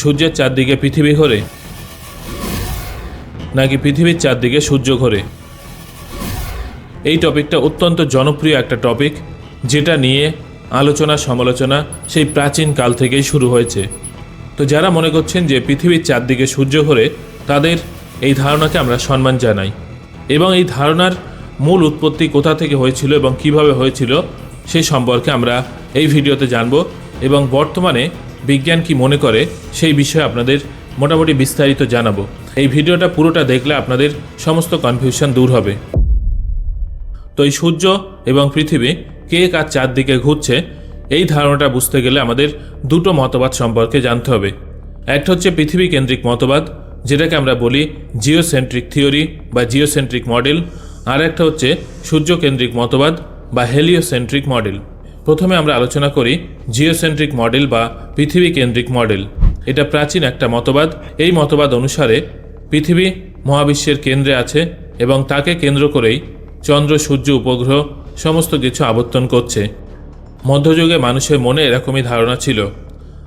সূর্যের চারদিকে পৃথিবী ঘোরে, নাকি পৃথিবীর চারদিকে সূর্য ঘোরে? এই টপিকটা অত্যন্ত জনপ্রিয় একটা টপিক, যেটা নিয়ে আলোচনা সমালোচনা সেই প্রাচীন কাল থেকেই শুরু হয়েছে। তো যারা মনে করছেন যে পৃথিবীর চারদিকে সূর্য ঘোরে, তাদের এই ধারণাকে আমরা সম্মান জানাই। এবং এই ধারণার মূল উৎপত্তি কোথা থেকে হয়েছিল এবং কীভাবে হয়েছিল সেই সম্পর্কে আমরা এই ভিডিওতে জানব। এবং বর্তমানে বিজ্ঞান কি মনে করে, সেই বিষয়ে আপনাদের মোটামুটি বিস্তারিত জানাব। এই ভিডিওটা পুরোটা দেখলে আপনাদের সমস্ত কনফিউশন দূর হবে। তো এই সূর্য এবং পৃথিবী কে কার চারদিকে ঘুরছে, এই ধারণাটা বুঝতে গেলে আমাদের দুটো মতবাদ সম্পর্কে জানতে হবে। একটা হচ্ছে পৃথিবী কেন্দ্রিক মতবাদ, যেটাকে আমরা বলি জিওসেন্ট্রিক থিওরি বা জিওসেন্ট্রিক মডেল আর একটা হচ্ছে সূর্যকেন্দ্রিক মতবাদ বা হেলিওসেন্ট্রিক মডেল প্রথমে আমরা আলোচনা করি জিওসেন্ট্রিক মডেল বা পৃথিবী কেন্দ্রিক মডেল। এটা প্রাচীন একটা মতবাদ। এই মতবাদ অনুসারে পৃথিবী মহাবিশ্বের কেন্দ্রে আছে এবং তাকে কেন্দ্র করেই চন্দ্র, সূর্য, উপগ্রহ সমস্ত কিছু আবর্তন করছে। মধ্যযুগে মানুষের মনে এরকমই ধারণা ছিল।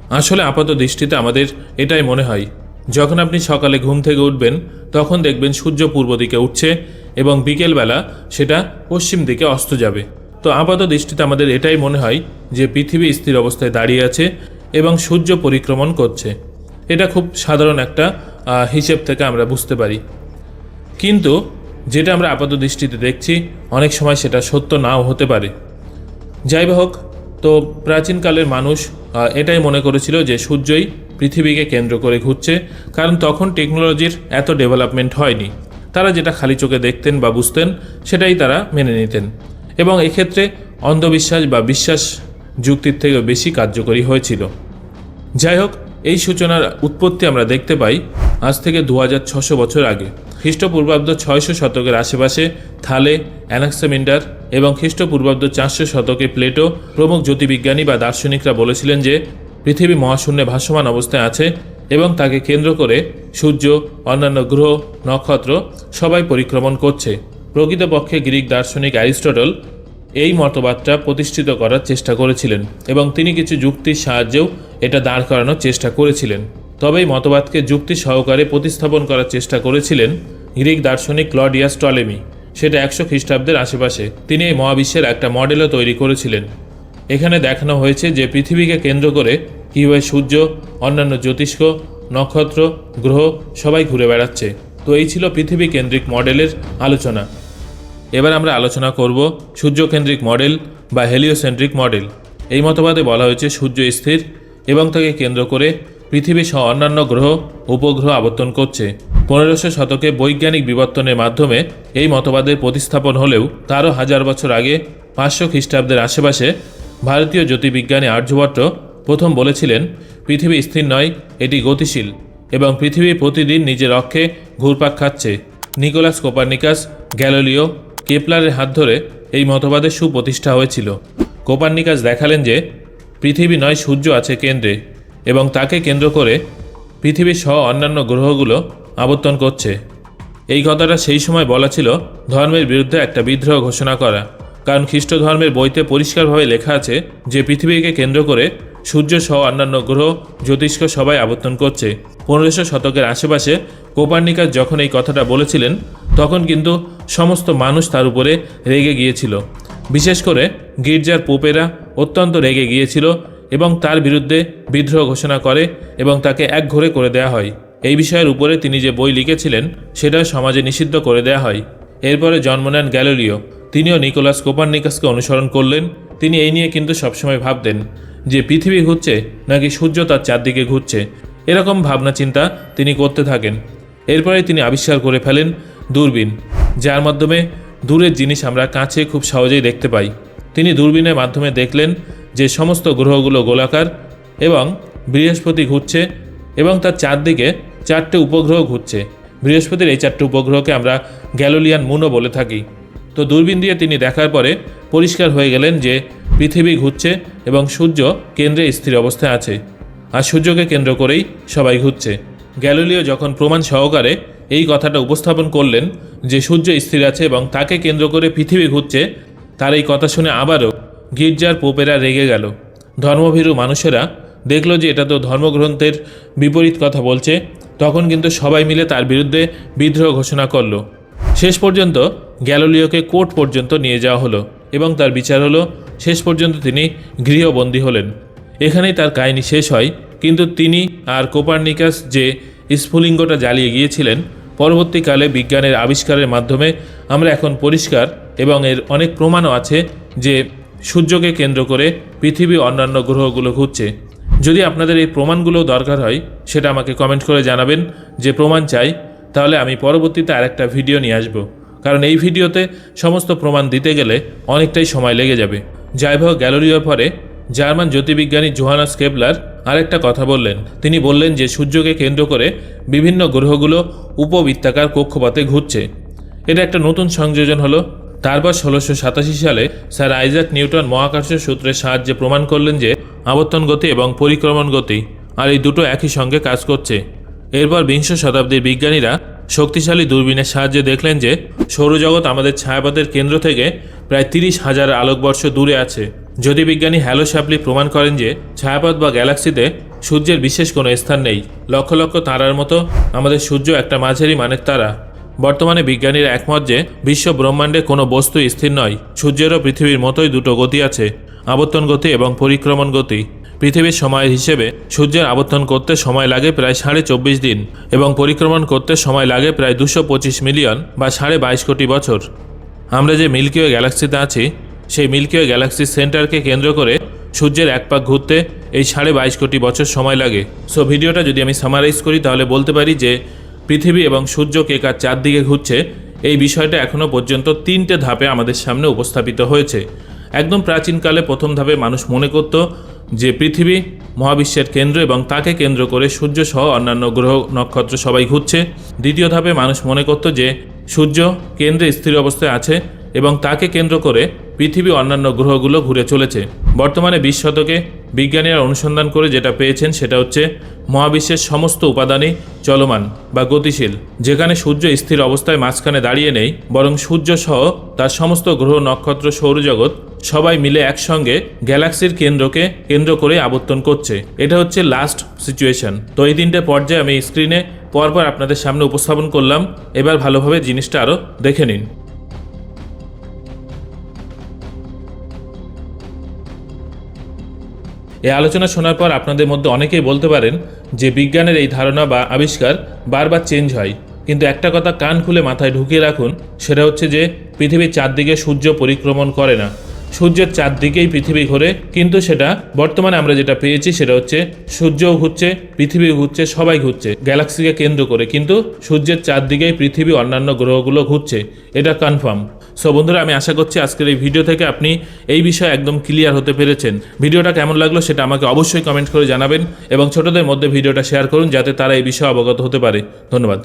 আসলে আপাত দৃষ্টিতে আমাদের এটাই মনে হয়। যখন আপনি সকালে ঘুম থেকে উঠবেন, তখন দেখবেন সূর্য পূর্ব দিকে উঠছে এবং বিকেলবেলা সেটা পশ্চিম দিকে অস্ত যাবে। তো আপাত দৃষ্টিতে আমাদের এটাই মনে হয় যে পৃথিবী স্থির অবস্থায় দাঁড়িয়ে আছে এবং সূর্য পরিক্রমণ করছে। এটা খুব সাধারণ একটা হিসেব থেকে আমরা বুঝতে পারি। কিন্তু যেটা আমরা আপাত দৃষ্টিতে দেখছি, অনেক সময় সেটা সত্য নাও হতে পারে। যাই হোক, তো প্রাচীনকালের মানুষ এটাই মনে করেছিল যে সূর্যই পৃথিবীকে কেন্দ্র করে ঘুরছে, কারণ তখন টেকনোলজির এত ডেভেলপমেন্ট হয়নি। তারা যেটা খালি চোখে দেখতেন বা বুঝতেন, সেটাই তারা মেনে নিতেন। এবং এক্ষেত্রে অন্ধবিশ্বাস বা বিশ্বাস যুক্তির থেকে বেশি কার্যকরী হয়েছিল। যাই হোক এই সূচনার উৎপত্তি আমরা দেখতে পাই আজ থেকে দু বছর আগে। খ্রিস্টপূর্বাব্দ ছয়শো শতকের আশেপাশে থালে, অ্যানাক্সামিন্ডার এবং খ্রিস্টপূর্বাব্দ চারশো শতকে প্লেটো প্রমুখ জ্যোতির্বিজ্ঞানী বা দার্শনিকরা বলেছিলেন যে, পৃথিবী মহাশূন্যে ভাসমান অবস্থায় আছে এবং তাকে কেন্দ্র করে সূর্য, অন্যান্য গ্রহ, নক্ষত্র সবাই পরিক্রমণ করছে। প্রকৃতপক্ষে গ্রিক দার্শনিক অ্যারিস্টটল এই মতবাদটা প্রতিষ্ঠিত করার চেষ্টা করেছিলেন এবং তিনি কিছু যুক্তির সাহায্যেও এটা দাঁড় করানোর চেষ্টা করেছিলেন। তবে এই মতবাদকে যুক্তি সহকারে প্রতিস্থাপন করার চেষ্টা করেছিলেন গ্রিক দার্শনিক ক্লডিয়াস টলেমি। সেটা একশো খ্রিস্টাব্দের আশেপাশে। তিনি এই মহাবিশ্বের একটা মডেলও তৈরি করেছিলেন। এখানে দেখানো হয়েছে যে পৃথিবীকে কেন্দ্র করে কীভাবে সূর্য, অন্যান্য জ্যোতিষ্ক, নক্ষত্র, গ্রহ সবাই ঘুরে বেড়াচ্ছে। তো এই ছিল পৃথিবী কেন্দ্রিক মডেলের আলোচনা। এবার আমরা আলোচনা করব সূর্যকেন্দ্রিক মডেল বা হেলিওসেন্ট্রিক মডেল। এই মতবাদে বলা হয়েছে সূর্য স্থির এবং তাকে কেন্দ্র করে পৃথিবী সহ অন্যান্য গ্রহ, উপগ্রহ আবর্তন করছে। পনেরোশো শতকে বৈজ্ঞানিক বিবর্তনের মাধ্যমে এই মতবাদের প্রতিস্থাপন হলেও তারও হাজার বছর আগে পাঁচশো খ্রিস্টাব্দের আশেপাশে ভারতীয় জ্যোতির্বিজ্ঞানী আর্যভট্ট প্রথম বলেছিলেন, পৃথিবী স্থির নয়, এটি গতিশীল এবং পৃথিবী প্রতিদিন নিজের অক্ষে ঘুরপাক খাচ্ছে। নিকোলাস কোপার্নিকাস, গ্যালোলিও কেপলারের হাত ধরে এই মতবাদের সুপ্রতিষ্ঠা হয়েছিল। কোপার্নিকাস দেখালেন যে, পৃথিবী নয় সূর্য আছে কেন্দ্রে এবং তাকে কেন্দ্র করে পৃথিবী সহ অন্যান্য গ্রহগুলো আবর্তন করছে। এই কথাটা সেই সময় বলা ছিল ধর্মের বিরুদ্ধে একটা বিদ্রোহ ঘোষণা করা। কারণ খ্রিস্ট ধর্মের বইতে পরিষ্কারভাবে লেখা আছে যে, পৃথিবীকে কেন্দ্র করে সূর্য সহ অন্যান্য গ্রহ জ্যোতিষ্ক সবাই আবর্তন করছে। পনেরোশো শতকের আশেপাশে কোপার্নিকাস যখন এই কথাটা বলেছিলেন, তখন কিন্তু সমস্ত মানুষ তার উপরে রেগে গিয়েছিল। বিশেষ করে গির্জার পোপেরা অত্যন্ত রেগে গিয়েছিল এবং তার বিরুদ্ধে বিদ্রোহ ঘোষণা করে এবং তাকে একঘরে করে দেয়া হয়। এই বিষয়ের উপরে তিনি যে বই লিখেছিলেন, সেটা সমাজে নিষিদ্ধ করে দেয়া হয়। এরপরে জন্ম নেন গ্যালোলিও। তিনিও নিকোলাস কোপার্নিকাসকে অনুসরণ করলেন। তিনি এই নিয়ে কিন্তু সবসময় ভাবতেন যে পৃথিবী ঘুরছে নাকি সূর্য তার চারদিকে ঘুরছে। এরকম ভাবনা চিন্তা তিনি করতে থাকেন। এরপরে তিনি আবিষ্কার করে ফেলেন দূরবীন, যার মাধ্যমে দূরের জিনিস আমরা কাছে খুব সহজেই দেখতে পাই। তিনি দূরবীনের মাধ্যমে দেখলেন যে সমস্ত গ্রহগুলো গোলাকার এবং বৃহস্পতি ঘুরছে এবং তার চারদিকে চারটে উপগ্রহ ঘুরছে। বৃহস্পতির এই চারটে উপগ্রহকে আমরা গ্যালোলিয়ান মুনও বলে থাকি। তো দূরবীন দিয়ে তিনি দেখার পরে পরিষ্কার হয়ে গেলেন যে পৃথিবী ঘুরছে এবং সূর্য কেন্দ্রে স্থির অবস্থায় আছে। আর সূর্যকে কেন্দ্র করেই সবাই ঘুরছে। গ্যালিলিও যখন প্রমাণ সহকারে এই কথাটা উপস্থাপন করলেন যে সূর্য স্থির আছে এবং তাকে কেন্দ্র করে পৃথিবী ঘুরছে, তার এই কথা শুনে আবারও গির্জার পোপেরা রেগে গেল। ধর্মভীরু মানুষেরা দেখল যে এটা তো ধর্মগ্রন্থের বিপরীত কথা বলছে, তখন কিন্তু সবাই মিলে তার বিরুদ্ধে বিদ্রোহ ঘোষণা করল। শেষ পর্যন্ত গ্যালোলিওকে কোর্ট পর্যন্ত নিয়ে যাওয়া হলো এবং তার বিচার হলো, শেষ পর্যন্ত তিনি গৃহবন্দী হলেন। এখানেই তার কাহিনী শেষ হয়। কিন্তু তিনি আর কোপার্নিকাস যে স্ফুলিঙ্গটা জ্বালিয়ে গিয়েছিলেন, পরবর্তীকালে বিজ্ঞানের আবিষ্কারের মাধ্যমে আমরা এখন পরিষ্কার এবং এর অনেক প্রমাণও আছে যে সূর্যকে কেন্দ্র করে পৃথিবী অন্যান্য গ্রহগুলো ঘুরছে। যদি আপনাদের এই প্রমাণগুলো দরকার হয়, সেটা আমাকে কমেন্ট করে জানাবেন। যে প্রমাণ চাই, তাহলে আমি পরবর্তীতে আরেকটা ভিডিও নিয়ে আসব। কারণ এই ভিডিওতে সমস্ত প্রমাণ দিতে গেলে অনেকটাই সময় লেগে যাবে। যাই হোক গ্যালোরিওর পরে জার্মান জ্যোতির্বিজ্ঞানী জোহানাস কেপলার আরেকটা কথা বললেন। তিনি বললেন যে, সূর্যকে কেন্দ্র করে বিভিন্ন গ্রহগুলো উপবৃত্তাকার কক্ষপথে ঘুরছে। এটা একটা নতুন সংযোজন হলো। তারপর ষোলোশো সাতাশি সালে স্যার আইজাক নিউটন মহাকাশ সূত্রের সাহায্যে প্রমাণ করলেন যে, আবর্তন গতি এবং পরিক্রমণ গতি আর এই দুটো একই সঙ্গে কাজ করছে। এরপর বিংশ শতাব্দীর বিজ্ঞানীরা শক্তিশালী দূরবীনের সাহায্যে দেখলেন যে, সৌরজগৎ আমাদের ছায়াপথের কেন্দ্র থেকে প্রায় তিরিশ হাজার আলোকবর্ষ দূরে আছে। যদি বিজ্ঞানী হ্যালো শ্যাপলি প্রমাণ করেন যে ছায়াপথ বা গ্যালাক্সিতে সূর্যের বিশেষ কোনো স্থান নেই। লক্ষ লক্ষ তারার মতো আমাদের সূর্য একটা মাঝারি মানের তারা। বর্তমানে বিজ্ঞানীরা একমত যে বিশ্ব ব্রহ্মাণ্ডে কোনো বস্তু স্থির নয়। সূর্যেরও পৃথিবীর মতোই দুটো গতি আছে, আবর্তন গতি এবং পরিক্রমণ গতি। পৃথিবীর সময়ের হিসেবে সূর্যের আবর্তন করতে সময় লাগে প্রায় সাড়ে চব্বিশ দিন এবং পরিক্রমণ করতে সময় লাগে প্রায় দুশো পঁচিশ মিলিয়ন বা সাড়ে বাইশ কোটি বছর। আমরা যে মিল্কিওয়ে গ্যালাক্সিতে আছি সেই মিল্কিওয়ে গ্যালাক্সি সেন্টারকে কেন্দ্র করে সূর্যের এক পাক ঘুরতে এই সাড়ে বাইশ কোটি বছর সময় লাগে। সো ভিডিওটা যদি আমি সামারাইজ করি, তাহলে বলতে পারি যে পৃথিবী এবং সূর্য কে কার চারদিকে ঘুরছে, এই বিষয়টা এখনও পর্যন্ত তিনটে ধাপে আমাদের সামনে উপস্থাপিত হয়েছে। একদম প্রাচীনকালে প্রথম ধাপে মানুষ মনে করত যে পৃথিবী মহাবিশ্বের কেন্দ্র এবং তাকে কেন্দ্র করে সূর্য সহ অন্যান্য গ্রহ নক্ষত্র সবাই ঘুরছে। দ্বিতীয় ধাপে মানুষ মনে করত যে সূর্য কেন্দ্রে স্থির অবস্থায় আছে এবং তাকে কেন্দ্র করে পৃথিবী অন্যান্য গ্রহগুলো ঘুরে চলেছে। বর্তমানে বিশ শতকে বিজ্ঞানীরা অনুসন্ধান করে যেটা পেয়েছেন সেটা হচ্ছে মহাবিশ্বের সমস্ত উপাদানই চলমান বা গতিশীল, যেখানে সূর্য স্থির অবস্থায় মাঝখানে দাঁড়িয়ে নেই, বরং সূর্য সহ তার সমস্ত গ্রহ, নক্ষত্র, সৌরজগৎ সবাই মিলে একসঙ্গে গ্যালাক্সির কেন্দ্রকে কেন্দ্র করে আবর্তন করছে। এটা হচ্ছে লাস্ট সিচুয়েশন তো এই তিনটে পর্যায়ে আমি স্ক্রিনে পরপর আপনাদের সামনে উপস্থাপন করলাম। এবার ভালোভাবে জিনিসটা আরও দেখে নিন। এই আলোচনা শোনার পর আপনাদের মধ্যে অনেকেই বলতে পারেন যে বিজ্ঞানের এই ধারণা বা আবিষ্কার বারবার চেঞ্জ হয়। কিন্তু একটা কথা কান খুলে মাথায় ঢুকিয়ে রাখুন, সেটা হচ্ছে যে পৃথিবীর চারদিকে সূর্য পরিক্রমণ করে না। সূর্যের চারদিকেই পৃথিবী ঘোরে, কিন্তু সেটা বর্তমানে আমরা যেটা পেয়েছি সেটা হচ্ছে সূর্যও ঘুরছে পৃথিবী ঘুরছে, সবাই ঘুরছে, গ্যালাক্সিকে কেন্দ্র করে। কিন্তু সূর্যের চারদিকেই পৃথিবী অন্যান্য গ্রহগুলো ঘুরছে, এটা কনফার্ম। সো বন্ধুরা, আমি আশা করছি আজকের এই ভিডিও থেকে আপনি এই বিষয়ে একদম ক্লিয়ার হতে পেরেছেন। ভিডিওটা কেমন লাগল সেটা আমাকে অবশ্যই কমেন্ট করে জানাবেন এবং ছোটদের মধ্যে ভিডিওটা শেয়ার করুন যাতে তারা এই বিষয়ে অবগত হতে পারে। ধন্যবাদ।